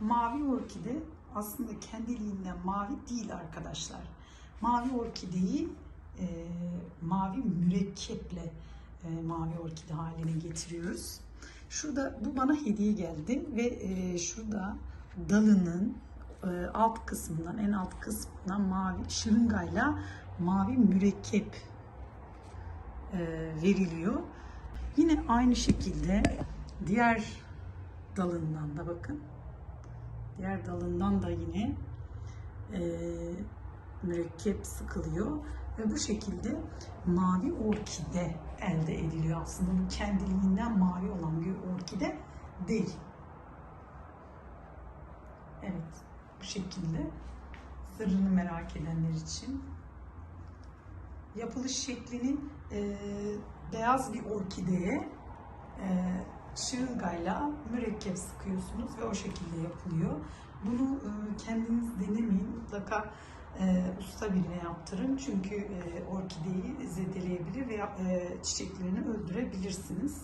mavi orkide aslında kendiliğinden mavi değil arkadaşlar. Mavi orkideyi e, mavi mürekkeple e, mavi orkide haline getiriyoruz. Şurada bu bana hediye geldi ve e, şurada dalının e, alt kısmından en alt kısmından mavi şırıngayla mavi mürekkep e, veriliyor. Yine aynı şekilde diğer dalından da bakın. Diğer dalından da yine e, mürekkep sıkılıyor ve bu şekilde mavi orkide elde ediliyor. Aslında bu kendiliğinden mavi olan bir orkide değil. Evet, bu şekilde sırrını merak edenler için yapılış şeklini e, beyaz bir orkideye e, şırıngayla mürekkep sıkıyorsunuz ve o şekilde yapılıyor. Bunu e, kendiniz denemeyin. Mutlaka e, usta birine yaptırın. Çünkü e, orkideyi zedeleyebilir veya çiçeklerini öldürebilirsiniz.